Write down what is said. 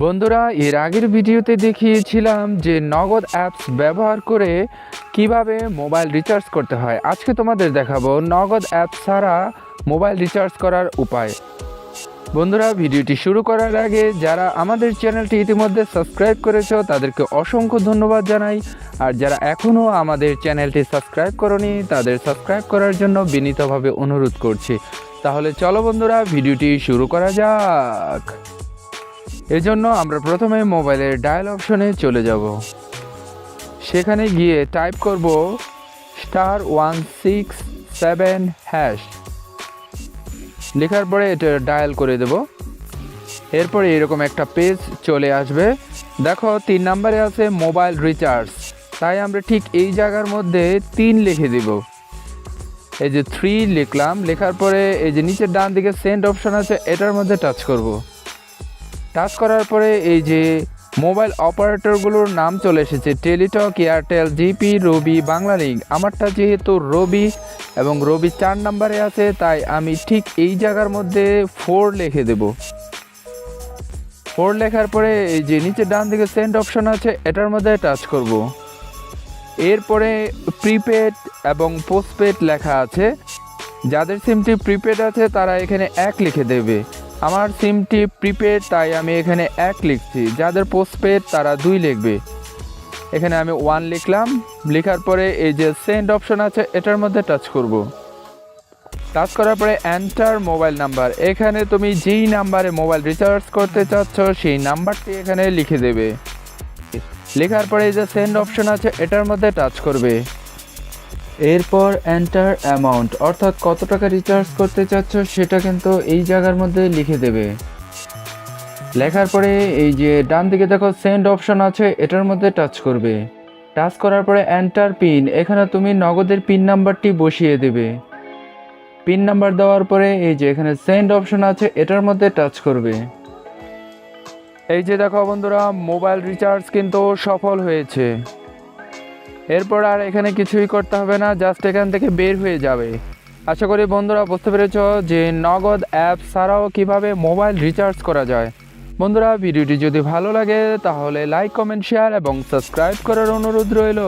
বন্ধুরা, এর আগের ভিডিওতে দেখিয়েছিলাম যে নগদ অ্যাপস ব্যবহার করে কীভাবে মোবাইল রিচার্জ করতে হয়। আজকে তোমাদের দেখাবো নগদ অ্যাপ ছাড়া মোবাইল রিচার্জ করার উপায়। বন্ধুরা, ভিডিওটি শুরু করার আগে যারা আমাদের চ্যানেলটি ইতিমধ্যে সাবস্ক্রাইব করেছ, তাদেরকে অসংখ্য ধন্যবাদ জানাই। আর যারা এখনও আমাদের চ্যানেলটি সাবস্ক্রাইব করনি, তাদের সাবস্ক্রাইব করার জন্য বিনীতভাবে অনুরোধ করছি। তাহলে চলো বন্ধুরা, ভিডিওটি শুরু করা যাক। এজন্য আমরা প্রথমে মোবাইলের ডায়াল অপশনে চলে যাব। সেখানে গিয়ে টাইপ করব star one six seven hash লেখার পরে এটা ডায়াল করে দেব। এরপরে এরকম একটা পেজ চলে আসবে। দেখো, তিন নম্বরে আছে মোবাইল রিচার্জ তাই আমরা ঠিক এই জায়গার মধ্যে তিন লিখে দেব। এই যে থ্রি লিখলাম, লেখার পরে এই যে নিচের ডান দিকে সেন্ড অপশন আছে, এটার মধ্যে টাচ করব। টাচ করার পরে এই যে মোবাইল অপারেটরগুলোর নাম চলে এসেছে Teletalk Airtel GP Robi Banglalink আমারটা যেহেতু রবি এবং রবি চার নাম্বারে আছে, তাই আমি ঠিক এই জায়গার মধ্যে ফোর লিখে দেব। ফোর লেখার পরে এই যে নিচে ডান দিকে সেন্ড অপশন আছে, এটার মধ্যে টাচ করব। এরপরে প্রিপেড এবং পোস্টপেড লেখা আছে। যাদের সিমটি প্রিপেড আছে, তারা এখানে এক লিখে দেবে। আমার সিমটি প্রিপেড তাই আমি এখানে এক লিখছি। যাদের পোস্টপেড তারা দুই লিখবে। এখানে আমি ওয়ান লিখলাম। লেখার পরে এই যে সেন্ড অপশন আছে, এটার মধ্যে টাচ করব। টাচ করার পরে এন্টার মোবাইল নাম্বার এখানে তুমি যেই নাম্বারে মোবাইল রিচার্জ করতে চাচ্ছ, সেই নাম্বারটি এখানে লিখে দেবে। লেখার পরে এই যে সেন্ড অপশন আছে, এটার মধ্যে টাচ করবে। এরপর এন্টার অ্যামাউন্ট অর্থাৎ কত টাকা রিচার্জ করতে চাচ্ছ সেটা কিন্তু এই জায়গার মধ্যে লিখে দেবে। লেখার পরে এই যে ডান দিকে দেখো সেন্ড অপশন আছে, এটার মধ্যে টাচ করবে। টাচ করার পরে এন্টার পিন এখানে তুমি নগদের পিন নাম্বারটি বসিয়ে দেবে। পিন নাম্বার দেওয়ার পরে এই যে এখানে সেন্ড অপশন আছে, এটার মধ্যে টাচ করবে। এই যে দেখো বন্ধুরা মোবাইল রিচার্জ কিন্তু সফল হয়েছে। এরপর আর এখানে কিছুই করতে হবে না জাস্ট এখান থেকে বের হয়ে যাবে। আশা করি বন্ধুরা বুঝতে পেরেছ যে নগদ অ্যাপ ছাড়াও কীভাবে মোবাইল রিচার্জ করা যায়। বন্ধুরা, ভিডিওটি যদি ভালো লাগে তাহলে লাইক কমেন্ট শেয়ার এবং সাবস্ক্রাইব করার অনুরোধ রইল।